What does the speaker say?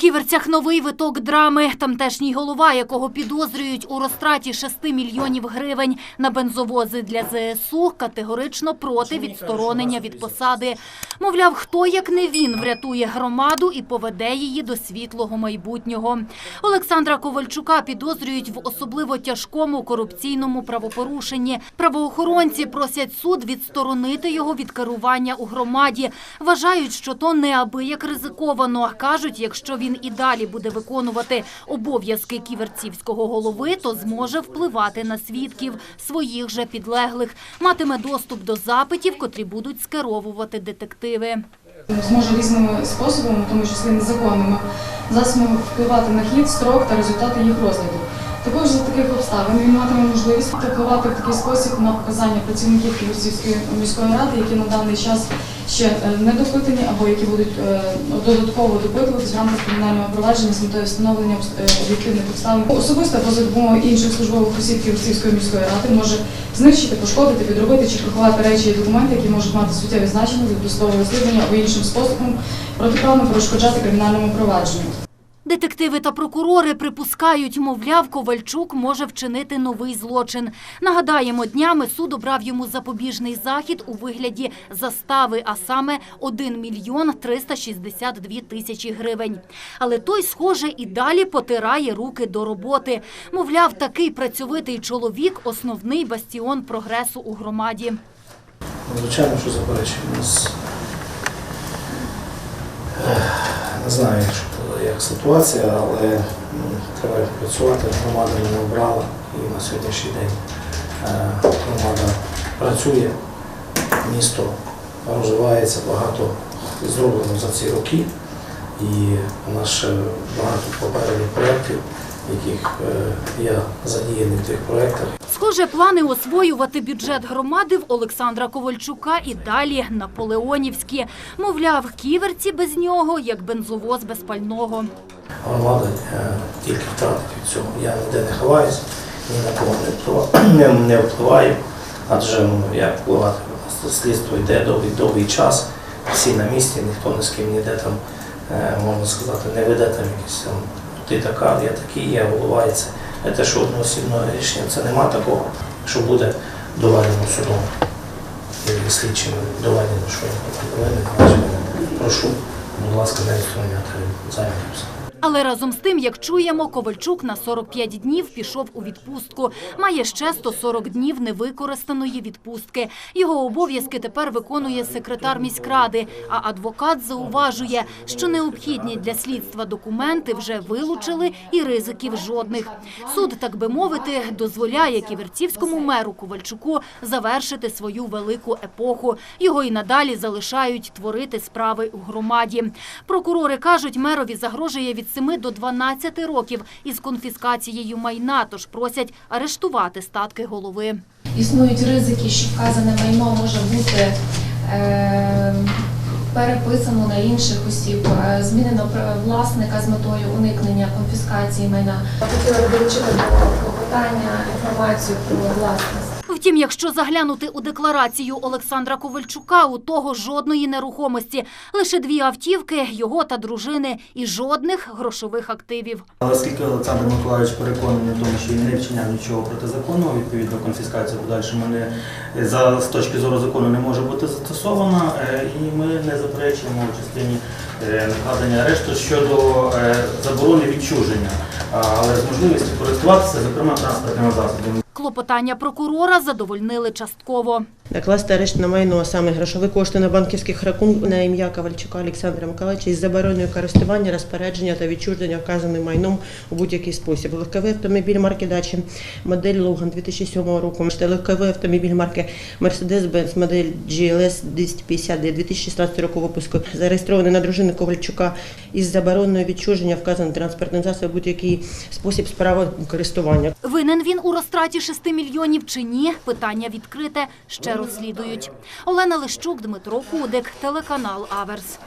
ківерцях новий виток драми. Тамтешній голова, якого підозрюють у розтраті 6 мільйонів гривень на бензовози для ЗСУ, категорично проти відсторонення від посади. Мовляв, хто як не він врятує громаду і поведе її до світлого майбутнього. Олександра Ковальчука підозрюють в особливо тяжкому корупційному правопорушенні. Правоохоронці просять суд відсторонити його від керування у громаді. Вважають, що то неабияк ризиковано. Кажуть, якщо він і далі буде виконувати обов'язки ківерцівського голови, то зможе впливати на свідків своїх же підлеглих, матиме доступ до запитів, котрі будуть скеровувати детективи. зможе різними способами, тому числі незаконними, засобами впливати на хід, строк та результати їх розгляду. Також за таких обставин він матиме можливість впливати в такий спосіб на показання працівників Київської міської ради, які на даний час ще е, не допитані або які будуть е, додатково допитуватись в рамках кримінального провадження з метою встановлення е, об'єктивних обставин. Особисто або за допомогою інших службових осіб Київської міської ради може знищити, пошкодити, підробити чи приховати речі і документи, які можуть мати суттєве значення для досудового розслідування або іншим способом протиправно перешкоджати кримінальному провадженню. Детективи та прокурори припускають, мовляв, Ковальчук може вчинити новий злочин. Нагадаємо, днями суд обрав йому запобіжний захід у вигляді застави, а саме 1 мільйон 362 тисячі гривень. Але той, схоже, і далі потирає руки до роботи. Мовляв, такий працьовитий чоловік – основний бастіон прогресу у громаді. Звичайно, що заперечення. Не знаю, що- ситуація, але треба працювати. Громада не обрала і на сьогоднішній день е, громада працює, місто розвивається, багато зроблено за ці роки. І у нас ще багато попередніх проєктів, яких е, я задіяний в тих проєктах. Схоже, плани освоювати бюджет громади в Олександра Ковальчука і далі наполеонівські. Мовляв, ківерці без нього, як бензовоз без пального. громада е, тільки втратить від цього. Я ніде не ховаюся, ні на кого не впливаю, не, не впливаю, адже ну, як впливати? Слідство йде довгий, довгий час, всі на місці, ніхто ні з ким ніде там, е, можна сказати, не веде там якісь там, ти така, я такий, я голова, і це не те, що рішення, це нема такого, що буде доведено судом. І слідчим доведено, що повинен, прошу, будь ласка, не відсторонняти займатися. Але разом з тим, як чуємо, Ковальчук на 45 днів пішов у відпустку. Має ще 140 днів невикористаної відпустки. Його обов'язки тепер виконує секретар міськради. А адвокат зауважує, що необхідні для слідства документи вже вилучили і ризиків жодних. Суд, так би мовити, дозволяє ківерцівському меру Ковальчуку завершити свою велику епоху. Його і надалі залишають творити справи у громаді. Прокурори кажуть, мерові загрожує від 7 до 12 років із конфіскацією майна, тож просять арештувати статки голови. Існують ризики, що вказане майно може бути е, переписано на інших осіб, е, змінено власника з метою уникнення конфіскації майна. Хотіла б долучити до клопотання інформацію про власність. Втім, якщо заглянути у декларацію Олександра Ковальчука, у того жодної нерухомості, лише дві автівки, його та дружини, і жодних грошових активів. Оскільки Олександр Миколаївич переконаний в тому, що він не вчиняв нічого протизаконного, відповідно конфіскація подальшому не за з точки зору закону не може бути застосована, е, і ми не заперечуємо в частині е, накладення арешту щодо е, заборони відчуження, але з можливістю користуватися, зокрема, транспортними засобами. Клопотання прокурора задовольнили частково. Накласти арешт на майно, а саме грошові кошти на банківських рахунках на ім'я Ковальчука Олександра Миколаївича із забороною користування, розпорядження та відчуження вказаним майном у будь-який спосіб. Легковий автомобіль марки Дачі, модель Логан 2007 року, легковий автомобіль марки Mercedes-Benz, модель GLS 250 2016 року випуску, зареєстрований на дружину Ковальчука із забороною відчуження вказаний транспортний засіб у будь-який спосіб справи користування. Винен він у розтраті 6 мільйонів чи ні? Питання відкрите, ще розслідують. Олена Лищук, Дмитро Кудик, телеканал Аверс.